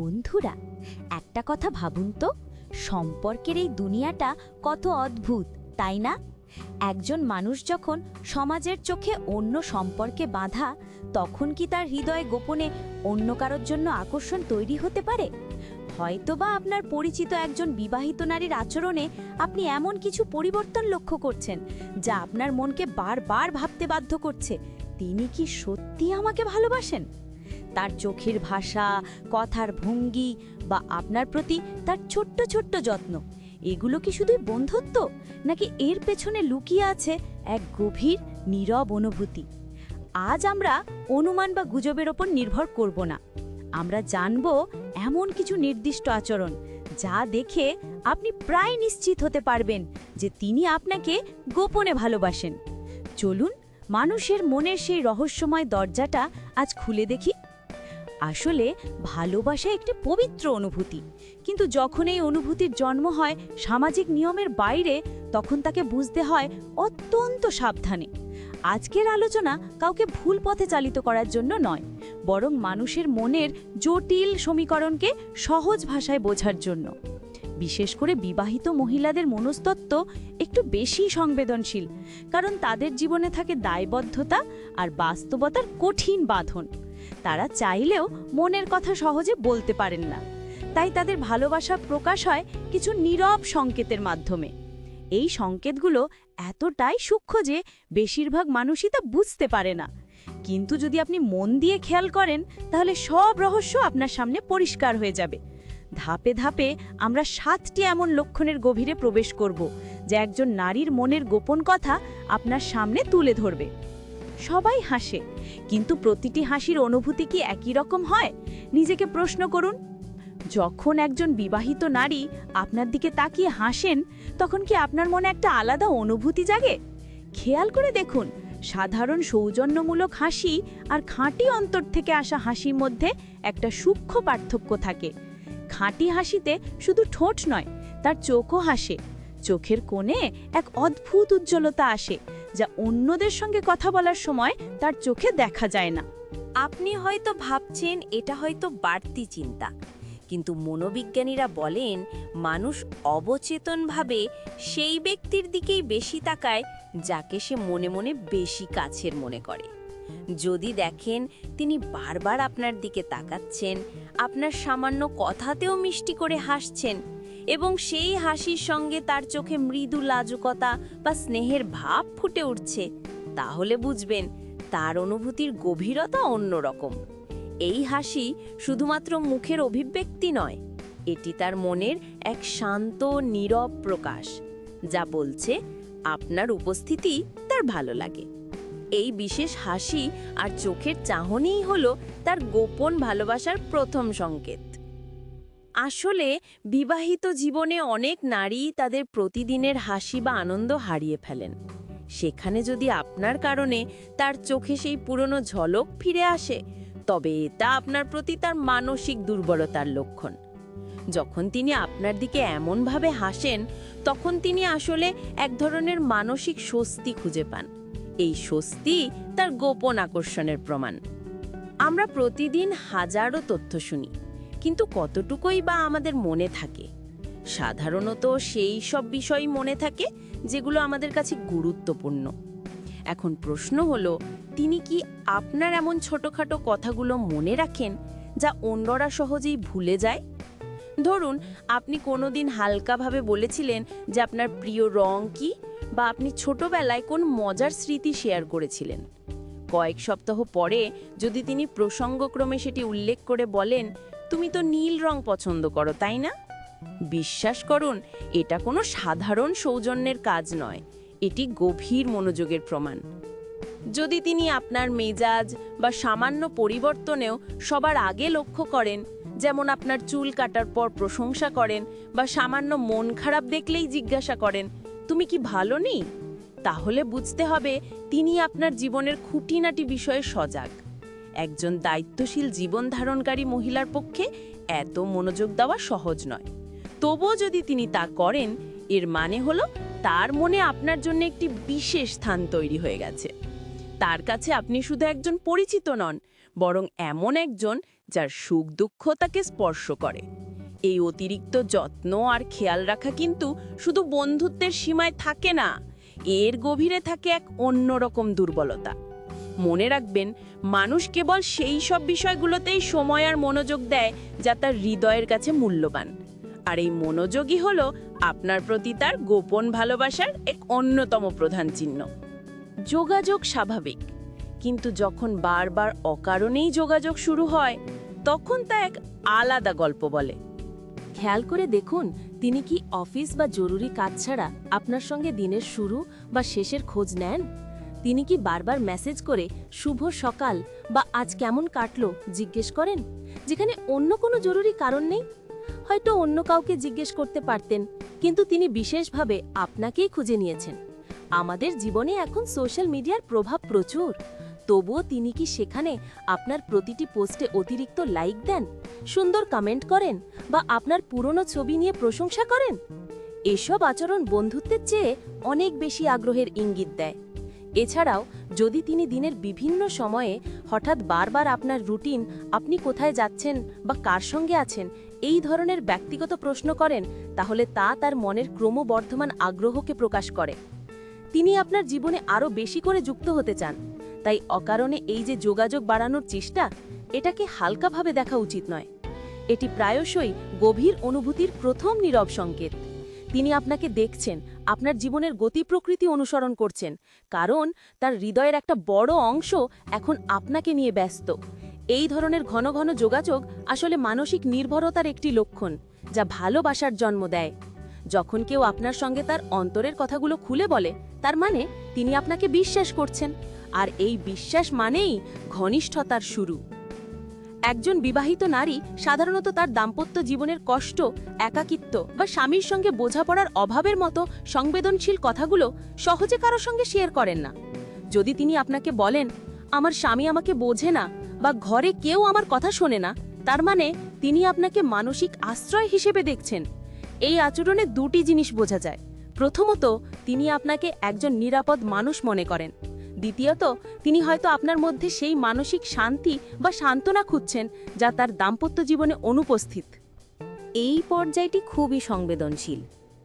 বন্ধুরা, একটা কথা ভাবুন তো, সম্পর্কের এই দুনিয়াটা কত অদ্ভুত, তাই না? একজন মানুষ যখন সমাজের চোখে অন্য সম্পর্কে বাঁধা, তখন কি তার হৃদয়ে গোপনে অন্য কারোর জন্য আকর্ষণ তৈরি হতে পারে? হয়তোবা আপনার পরিচিত একজন বিবাহিত নারীর আচরণে আপনি এমন কিছু পরিবর্তন লক্ষ্য করছেন, যা আপনার মনকে বারবার ভাবতে বাধ্য করছে। তিনি কি সত্যি আমাকে ভালোবাসেন? তার চোখের ভাষা, কথার ভঙ্গি বা আপনার প্রতি তার ছোট্ট ছোট্ট যত্ন, এগুলো কি শুধুই বন্ধুত্ব? নাকি এর পেছনে লুকিয়ে আছে এক গভীর, নীরব অনুভূতি? আজ আমরা অনুমান বা গুজবের ওপর নির্ভর করব না। আমরা জানব এমন কিছু নির্দিষ্ট আচরণ যা দেখে আপনি প্রায় নিশ্চিত হতে পারবেন যে তিনি আপনাকে গোপনে ভালোবাসেন। চলুন, মানুষের মনের সেই রহস্যময় দরজাটা আজ খুলে দেখি। আসলে ভালোবাসা একটি পবিত্র অনুভূতি। কিন্তু যখন এই অনুভূতির জন্ম হয় সামাজিক নিয়মের বাইরে, তখন তাকে বুঝতে হয় অত্যন্ত সাবধানে। আজকের আলোচনা কাউকে ভুল পথে চালিত করার জন্য নয়, বরং মানুষের মনের জটিল সমীকরণকে সহজ ভাষায় বোঝার জন্য। বিশেষ করে বিবাহিত মহিলাদের মনস্তত্ত্ব একটু বেশি সংবেদনশীল, কারণ তাদের জীবনে থাকে দায়বদ্ধতা আর বাস্তবতার কঠিন বাঁধন। তারা চাইলেও মনের কথা সহজে বলতে পারেন না। তাই তাদের ভালোবাসা প্রকাশ হয় কিছু নীরব সংকেতের মাধ্যমে। এই সংকেতগুলো এতটাই সূক্ষ্ম যে বেশিরভাগ মানুষই তা বুঝতে পারে না। কিন্তু যদি আপনি মন দিয়ে খেয়াল করেন, তাহলে সব রহস্য আপনার সামনে পরিষ্কার হয়ে যাবে। ধাপে ধাপে আমরা সাতটি এমন লক্ষণের গভীরে প্রবেশ করব, যা একজন নারীর মনের গোপন কথা আপনার সামনে তুলে ধরবে। সবাই হাসে। কিন্তু প্রতিটি হাসির অনুভূতি কি একই রকম হয়? নিজেকে প্রশ্ন করুন। যখন একজন বিবাহিত নারী আপনার দিকে তাকিয়ে হাসেন, তখন কি আপনার মনে একটা আলাদা অনুভূতি জাগে? খেয়াল করে দেখুন, সাধারণ সৌজন্যমূলক হাসি আর খাঁটি অন্তর থেকে আসা হাসির মধ্যে একটা সূক্ষ্ম পার্থক্য থাকে। খাঁটি হাসিতে শুধু ঠোঁট নয়, তার চোখও হাসে। চোখের কোণে এক অদ্ভুত উজ্জ্বলতা আসে। যা অন্যদের সঙ্গে কথা বলার সময় তার চোখে দেখা যায় না। আপনি হয়তো ভাবছেন, এটা হয়তো বাড়তি চিন্তা। কিন্তু মনোবিজ্ঞানীরা বলেন, মানুষ অবচেতনভাবে সেই ব্যক্তির দিকেই বেশি তাকায়, যাকে সে মনে মনে বেশি কাছের মনে করে। যদি দেখেন, তিনি বারবার আপনার দিকে তাকাচ্ছেন, আপনার সামান্য কথাতেও মিষ্টি করে হাসছেন এবং সেই হাসির সঙ্গে তার চোখে মৃদু লাজুকতা বা স্নেহের ভাব ফুটে উঠছে। তাহলে বুঝবেন, তার অনুভূতির গভীরতা অন্যরকম। এই হাসি শুধুমাত্র মুখের অভিব্যক্তি নয়, এটি তার মনের এক শান্ত, নীরব প্রকাশ, যা বলছে, আপনার উপস্থিতি তার ভালো লাগে। এই বিশেষ হাসি আর চোখের চাহনিই হলো তার গোপন ভালোবাসার প্রথম সংকেত। আসলে বিবাহিত জীবনে অনেক নারী তাদের প্রতিদিনের হাসি বা আনন্দ হারিয়ে ফেলেন। সেখানে যদি আপনার কারণে তার চোখে সেই পুরনো ঝলক ফিরে আসে, তবে এটা আপনার প্রতি তার মানসিক দুর্বলতার লক্ষণ। যখন তিনি আপনার দিকে এমনভাবে হাসেন, তখন তিনি আসলে এক ধরনের মানসিক স্বস্তি খুঁজে পান। এই স্বস্তি তার গোপন আকর্ষণের প্রমাণ। আমরা প্রতিদিন হাজারো তথ্য শুনি কিন্তু কতটুকুই বা আমাদের মনে থাকে? সাধারণত সেই সব বিষয় মনে থাকে যেগুলো আমাদের কাছে গুরুত্বপূর্ণ। এখন প্রশ্ন হলো, তিনি কি আপনার এমন ছোটোখাটো কথাগুলো মনে রাখেন যা অন্যরা সহজেই ভুলে যায়? ধরুন, আপনি কোনোদিন হালকাভাবে বলেছিলেন যে আপনার প্রিয় রং কি বা আপনি ছোটবেলায় কোন মজার স্মৃতি শেয়ার করেছিলেন। কয়েক সপ্তাহ পরে যদি তিনি প্রসঙ্গক্রমে সেটি উল্লেখ করে বলেন তুমি তো নীল রং পছন্দ করো, তাই না? বিশ্বাস করুন, এটা কোনো সাধারণ সৌজন্যের কাজ নয়। এটি গভীর মনোযোগের প্রমাণ। যদি তিনি আপনার মেজাজ বা সামান্য পরিবর্তনেও সবার আগে লক্ষ্য করেন, যেমন আপনার চুল কাটার পর প্রশংসা করেন বা সামান্য মন খারাপ দেখলেই জিজ্ঞাসা করেন, তুমি কি ভালো নেই তাহলে বুঝতে হবে তিনি আপনার জীবনের খুঁটিনাটি বিষয়ে সজাগ। একজন দায়িত্বশীল জীবন ধারণকারী মহিলার পক্ষে এত মনোযোগ দেওয়া সহজ নয়। তবুও যদি তিনি তা করেন, এর মানে হলো তার মনে আপনার জন্য একটি বিশেষ স্থান তৈরি হয়ে গেছে। তার কাছে আপনি শুধু একজন পরিচিত নন, বরং এমন একজন যার সুখ দুঃখ তাকে স্পর্শ করে। এই অতিরিক্ত যত্ন আর খেয়াল রাখা কিন্তু শুধু বন্ধুত্বের সীমায় থাকে না, এর গভীরে থাকে এক অন্যরকম দুর্বলতা। মনে রাখবেন, মানুষ কেবল সেই সব বিষয়গুলোতেই সময় আর মনোযোগ দেয় যা তার হৃদয়ের কাছে মূল্যবান। আর এই মনোযোগই হলো আপনার প্রতি তার গোপন ভালোবাসার এক অন্যতম প্রধান চিহ্ন। যোগাযোগ স্বাভাবিক, কিন্তু যখন বারবার অকারণেই যোগাযোগ শুরু হয়, তখন তা এক আলাদা গল্প বলে। খেয়াল করে দেখুন, তিনি কি অফিস বা জরুরি কাজ ছাড়া আপনার সঙ্গে দিনের শুরু বা শেষের খোঁজ নেন? তিনি কি বারবার মেসেজ করে, শুভ সকাল বা আজ কেমন কাটলো? জিজ্ঞেস করেন? যেখানে অন্য কোনো জরুরি কারণ নেই। হয়তো অন্য কাউকে জিজ্ঞেস করতে পারতেন, কিন্তু তিনি বিশেষভাবে আপনাকেই খুঁজে নিয়েছেন। আমাদের জীবনে এখন সোশ্যাল মিডিয়ার প্রভাব প্রচুর। তবুও তিনি কি সেখানে আপনার প্রতিটি পোস্টে অতিরিক্ত লাইক দেন, সুন্দর কমেন্ট করেন বা আপনার পুরনো ছবি নিয়ে প্রশংসা করেন? এসব আচরণ বন্ধুত্বের চেয়ে অনেক বেশি আগ্রহের ইঙ্গিত দেয়। এছাড়াও, যদি তিনি দিনের বিভিন্ন সময়ে হঠাৎ বারবার আপনার রুটিন, আপনি কোথায় যাচ্ছেন বা কার সঙ্গে আছেন, এই ধরনের ব্যক্তিগত প্রশ্ন করেন, তাহলে তা তার মনের ক্রমবর্ধমান আগ্রহকে প্রকাশ করে। তিনি আপনার জীবনে আরও বেশি করে যুক্ত হতে চান। তাই অকারণে এই যে যোগাযোগ বাড়ানোর চেষ্টা, এটাকে হালকাভাবে দেখা উচিত নয়। এটি প্রায়শই গভীর অনুভূতির প্রথম নীরব সংকেত। তিনি আপনাকে দেখছেন, আপনার জীবনের গতি প্রকৃতি অনুসরণ করছেন, কারণ তার হৃদয়ের একটা বড় অংশ এখন আপনাকে নিয়ে ব্যস্ত। এই ধরনের ঘন ঘন যোগাযোগ আসলে মানসিক নির্ভরতার একটি লক্ষণ, যা ভালোবাসার জন্ম দেয়। যখন কেউ আপনার সঙ্গে তার অন্তরের কথাগুলো খুলে বলে, তার মানে তিনি আপনাকে বিশ্বাস করছেন, আর এই বিশ্বাস মানেই ঘনিষ্ঠতার শুরু। একজন বিবাহিত নারী সাধারণত তার দাম্পত্য জীবনের কষ্ট, একাকিত্ব বা স্বামীর সঙ্গে বোঝাপড়ার অভাবের মতো সংবেদনশীল কথাগুলো সহজে কারও সঙ্গে শেয়ার করেন না। যদি তিনি আপনাকে বলেন, আমার স্বামী আমাকে বোঝে না বা ঘরে কেউ আমার কথা শোনে না, তার মানে তিনি আপনাকে মানসিক আশ্রয় হিসেবে দেখছেন। এই আচরণে দুটি জিনিস বোঝা যায়। প্রথমত, তিনি আপনাকে একজন নিরাপদ মানুষ মনে করেন। দ্বিতীয়ত, তিনি হয়তো আপনার মধ্যে সেই মানসিক শান্তি বা সান্ত্বনা খুঁজছেন যা তার দাম্পত্য জীবনে অনুপস্থিত। এই পর্যায়টি খুবই সংবেদনশীল।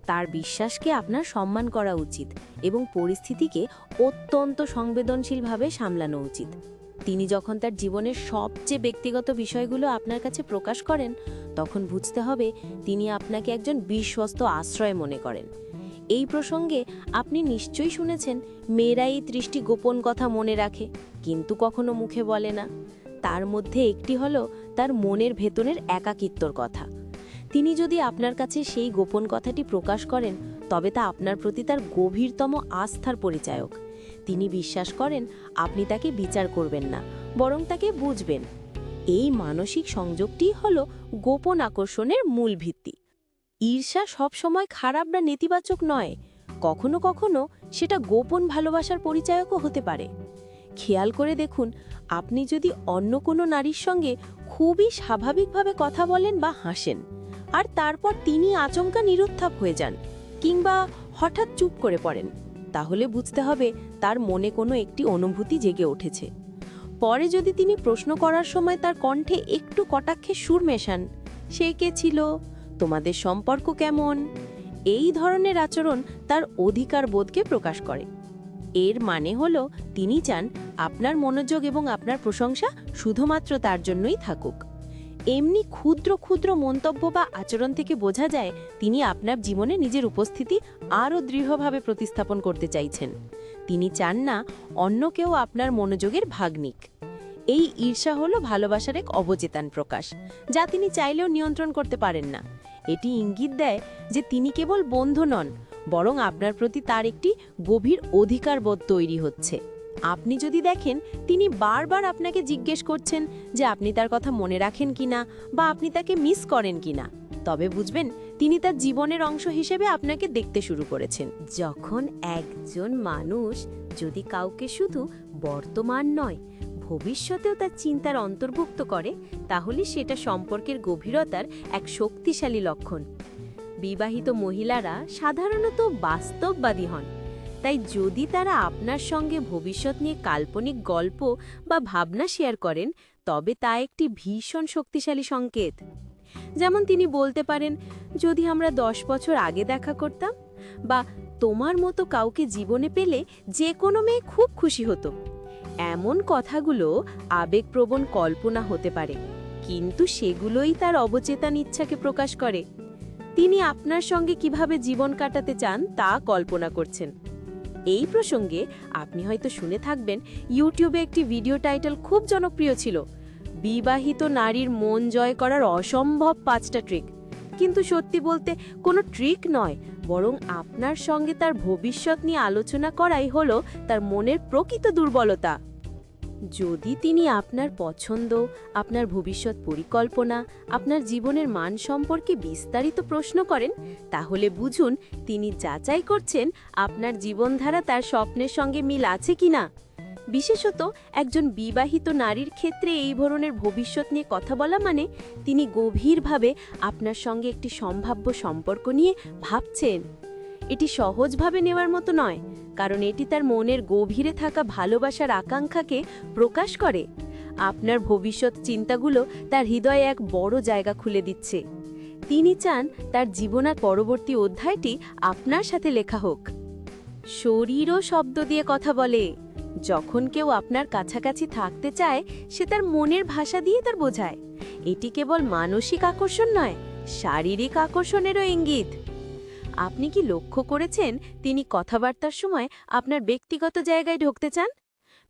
তার বিশ্বাসকে আপনার সম্মান করা উচিত এবং পরিস্থিতিকে অত্যন্ত সংবেদনশীলভাবে সামলানো উচিত। তিনি যখন তার জীবনের সবচেয়ে ব্যক্তিগত বিষয়গুলো আপনার কাছে প্রকাশ করেন, তখন বুঝতে হবে তিনি আপনাকে একজন বিশ্বস্ত আশ্রয় মনে করেন। এই প্রসঙ্গে আপনি নিশ্চয়ই শুনেছেন, মেয়েরা এই ত্রিশটি গোপন কথা মনে রাখে, কিন্তু কখনো মুখে বলে না। তার মধ্যে একটি হলো তার মনের ভেতরের একাকিত্বর কথা। তিনি যদি আপনার কাছে সেই গোপন কথাটি প্রকাশ করেন, তবে তা আপনার প্রতি তার গভীরতম আস্থার পরিচায়ক। তিনি বিশ্বাস করেন, আপনি তাকে বিচার করবেন না, বরং তাকে বুঝবেন। এই মানসিক সংযোগটি হল গোপন আকর্ষণের মূল ভিত্তি। ঈর্ষা সবসময় খারাপ বা নেতিবাচক নয়। কখনো কখনো সেটা গোপন ভালোবাসার পরিচায়কও হতে পারে। খেয়াল করে দেখুন, আপনি যদি অন্য কোনো নারীর সঙ্গে খুবই স্বাভাবিকভাবে কথা বলেন বা হাসেন, আর তারপর তিনি আচমকা নিরুত্থাপ হয়ে যান, কিংবা হঠাৎ চুপ করে পড়েন, তাহলে বুঝতে হবে তার মনে কোনো একটি অনুভূতি জেগে উঠেছে। পরে যদি তিনি প্রশ্ন করার সময় তার কণ্ঠে একটু কটাক্ষে সুর মেশান, সে কে ছিল? তোমাদের সম্পর্ক কেমন? এই ধরনের আচরণ তার অধিকার বোধকে প্রকাশ করে। এর মানে হলো, তিনি চান আপনার মনোযোগ এবং আপনার প্রশংসা শুধুমাত্র তার জন্যই থাকুক। এমনি ক্ষুদ্র ক্ষুদ্র মন্তব্য বা আচরণ থেকে বোঝা যায়, তিনি আপনার জীবনে নিজের উপস্থিতি আরও দৃঢ়ভাবে প্রতিস্থাপন করতে চাইছেন। তিনি চান না অন্য কেউ আপনার মনোযোগের ভাগ নিক। এই ঈর্ষা হলো ভালোবাসার এক অবচেতন প্রকাশ, যা তিনি চাইলেও নিয়ন্ত্রণ করতে পারেন না। এটি ইঙ্গিত দেয় যে তিনি কেবল বন্ধু নন, বরং আপনার প্রতি তার একটি গভীর অধিকারবোধ তৈরি হচ্ছে। আপনি যদি দেখেন, তিনি বারবার আপনাকে জিজ্ঞেস করছেন যে আপনি তার কথা মনে রাখেন কিনা বা আপনি তাকে মিস করেন কিনা, তবে বুঝবেন তিনি তার জীবনের অংশ হিসেবে আপনাকে দেখতে শুরু করেছেন। যখন একজন মানুষ যদি কাউকে শুধু বর্তমান নয় ভবিষ্যতেও তার চিন্তার অন্তর্ভুক্ত করে, তাহলে সেটা সম্পর্কের গভীরতার এক শক্তিশালী লক্ষণ। বিবাহিত মহিলারা সাধারণত বাস্তববাদী হন। তাই যদি তারা আপনার সঙ্গে ভবিষ্যৎ নিয়ে কাল্পনিক গল্প বা ভাবনা শেয়ার করেন, তবে তা একটি ভীষণ শক্তিশালী সংকেত। যেমন তিনি বলতে পারেন, যদি আমরা দশ বছর আগে দেখা করতাম বা তোমার মতো কাউকে জীবনে পেলে যে কোনো মেয়ে খুব খুশি হতো। এমন কথাগুলো আবেগপ্রবণ কল্পনা হতে পারে, কিন্তু সেগুলোই তার অবচেতন ইচ্ছাকে প্রকাশ করে। তিনি আপনার সঙ্গে কীভাবে জীবন কাটাতে চান তা কল্পনা করছেন। এই প্রসঙ্গে আপনি হয়তো শুনে থাকবেন, ইউটিউবে একটি ভিডিও টাইটেল খুব জনপ্রিয় ছিল, বিবাহিত নারীর মন জয় করার অসম্ভব পাঁচটা ট্রিক। কিন্তু সত্যি বলতে কোনো ট্রিক নয়, বরং আপনার সঙ্গে তার ভবিষ্যৎ নিয়ে আলোচনা করাই হলো তার মনের প্রকৃত দুর্বলতা। যদি তিনি আপনার পছন্দ, আপনার ভবিষ্যৎ পরিকল্পনা, আপনার জীবনের মান সম্পর্কে বিস্তারিত প্রশ্ন করেন, তাহলে বুঝুন তিনি যাচাই করছেন আপনার জীবনধারা তার স্বপ্নের সঙ্গে মিল আছে কিনা। বিশেষত একজন বিবাহিত নারীর ক্ষেত্রে এই ধরনের ভবিষ্যৎ নিয়ে কথা বলা মানে তিনি গভীরভাবে আপনার সঙ্গে একটি সম্ভাব্য সম্পর্ক নিয়ে ভাবছেন। এটি সহজভাবে নেওয়ার মতো নয়, কারণ এটি তার মনের গভীরে থাকা ভালোবাসার আকাঙ্ক্ষাকে প্রকাশ করে। আপনার ভবিষ্যৎ চিন্তাগুলো তার হৃদয়ে এক বড় জায়গা খুলে দিচ্ছে। তিনি চান তার জীবনার পরবর্তী অধ্যায়টি আপনার সাথে লেখা হোক। শরীরও শব্দ দিয়ে কথা বলে। যখন কেউ আপনার কাছাকাছি থাকতে চায়, সে তার মনের ভাষা দিয়ে তার বোঝায়। এটি কেবল মানসিক আকর্ষণ নয়, শারীরিক আকর্ষণেরও ইঙ্গিত। আপনি কি লক্ষ্য করেছেন তিনি কথাবার্তার সময় আপনার ব্যক্তিগত জায়গায় ঢুকতে চান?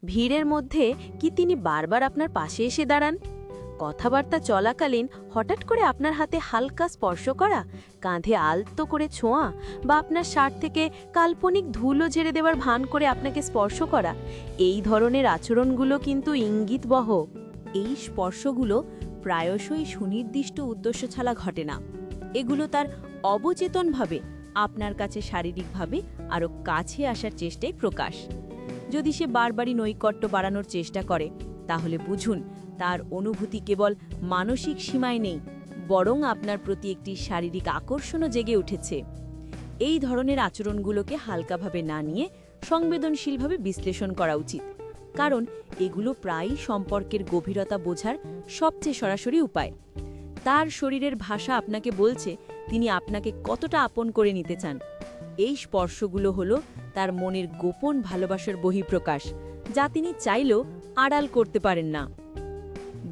ভিড়ের মধ্যে কি তিনি বারবার আপনার পাশে এসে দাঁড়ান? কথাবার্তা চলাকালীন হঠাৎ করে আপনার হাতে হালকা স্পর্শ করা, কাঁধে আলতো করে ছোঁয়া বা আপনার শার্ট থেকে কাল্পনিক ধুলো ঝেড়ে দেওয়ার ভান করে আপনাকে স্পর্শ করা, এই ধরনের আচরণগুলো কিন্তু ইঙ্গিতবহ। এই স্পর্শগুলো প্রায়শই সুনির্দিষ্ট উদ্দেশ্য ছাড়া ঘটে না। এগুলো তার অবচেতনভাবে আপনার কাছে শারীরিকভাবে আরও কাছে আসার চেষ্টাই প্রকাশ। যদি সে বারবারই নৈকট্য বাড়ানোর চেষ্টা করে, তাহলে বুঝুন তার অনুভূতি কেবল মানসিক সীমায় নেই, বরং আপনার প্রতি একটি শারীরিক আকর্ষণও জেগে উঠেছে। এই ধরনের আচরণগুলোকে হালকাভাবে না নিয়ে সংবেদনশীলভাবে বিশ্লেষণ করা উচিত, কারণ এগুলো প্রায়ই সম্পর্কের গভীরতা বোঝার সবচেয়ে সরাসরি উপায়। তার শরীরের ভাষা আপনাকে বলছে, তিনি আপনাকে কতটা আপন করে নিতে চান। এই স্পর্শগুলো হলো তার মনের গোপন ভালোবাসার বহিঃপ্রকাশ, যা তিনি চাইলেও আড়াল করতে পারেন না।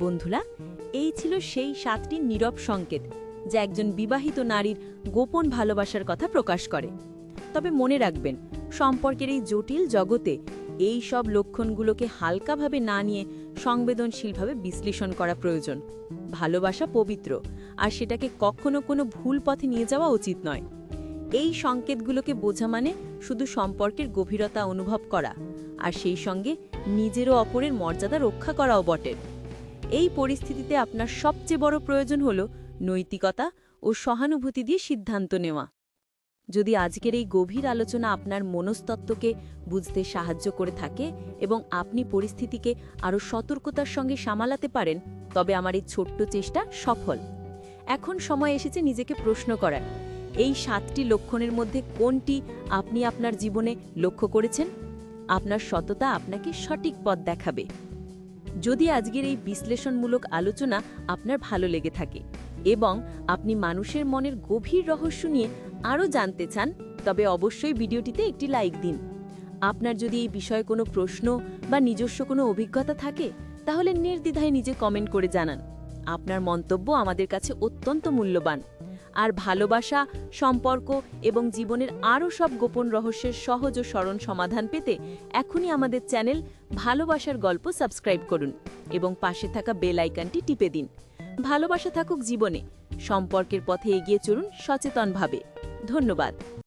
বন্ধুরা, এই ছিল সেই সাতটি নীরব সংকেত যা একজন বিবাহিত নারীর গোপন ভালোবাসার কথা প্রকাশ করে। তবে মনে রাখবেন, সম্পর্কের এই জটিল জগতে এই সব লক্ষণগুলোকে হালকাভাবে না নিয়ে সংবেদনশীলভাবে বিশ্লেষণ করা প্রয়োজন। ভালোবাসা পবিত্র, আর সেটাকে কখনো কোনো ভুল পথে নিয়ে যাওয়া উচিত নয়। এই সংকেতগুলোকে বোঝা মানে শুধু সম্পর্কের গভীরতা অনুভব করা, আর সেই সঙ্গে নিজেরও অপরের মর্যাদা রক্ষা করাও বটে। এই পরিস্থিতিতে আপনার সবচেয়ে বড় প্রয়োজন হল নৈতিকতা ও সহানুভূতি দিয়ে সিদ্ধান্ত নেওয়া। যদি আজকের এই গভীর আলোচনা আপনার মনস্তত্ত্বকে বুঝতে সাহায্য করে থাকে এবং আপনি পরিস্থিতিকে আরও সতর্কতার সঙ্গে সামালাতে পারেন, তবে আমার এই ছোট্ট চেষ্টা সফল। এখন সময় এসেছে নিজেকে প্রশ্ন করার। এই সাতটি লক্ষণের মধ্যে কোনটি আপনি আপনার জীবনে লক্ষ্য করেছেন? আপনার সততা আপনাকে সঠিক পথ দেখাবে। যদি আজকের এই বিশ্লেষণমূলক আলোচনা আপনার ভালো লেগে থাকে এবং আপনি মানুষের মনের গভীর রহস্য নিয়ে আরও জানতে চান, তবে অবশ্যই ভিডিওটিতে একটি লাইক দিন। আপনার যদি এই বিষয়ে কোনো প্রশ্ন বা নিজস্ব কোনো অভিজ্ঞতা থাকে, তাহলে নির্দ্বিধায় নিজে কমেন্ট করে জানান। আপনার মন্তব্য আমাদের কাছে অত্যন্ত মূল্যবান। আর ভালোবাসা, সম্পর্ক এবং জীবনের আরও সব গোপন রহস্যের সহজ ও সরল সমাধান পেতে এখনই আমাদের চ্যানেল ভালোবাসার গল্প সাবস্ক্রাইব করুন এবং পাশে থাকা বেল আইকনটি টিপে দিন। ভালোবাসা থাকুক জীবনে, সম্পর্কের পথে এগিয়ে চলুন সচেতনভাবে। ধন্যবাদ।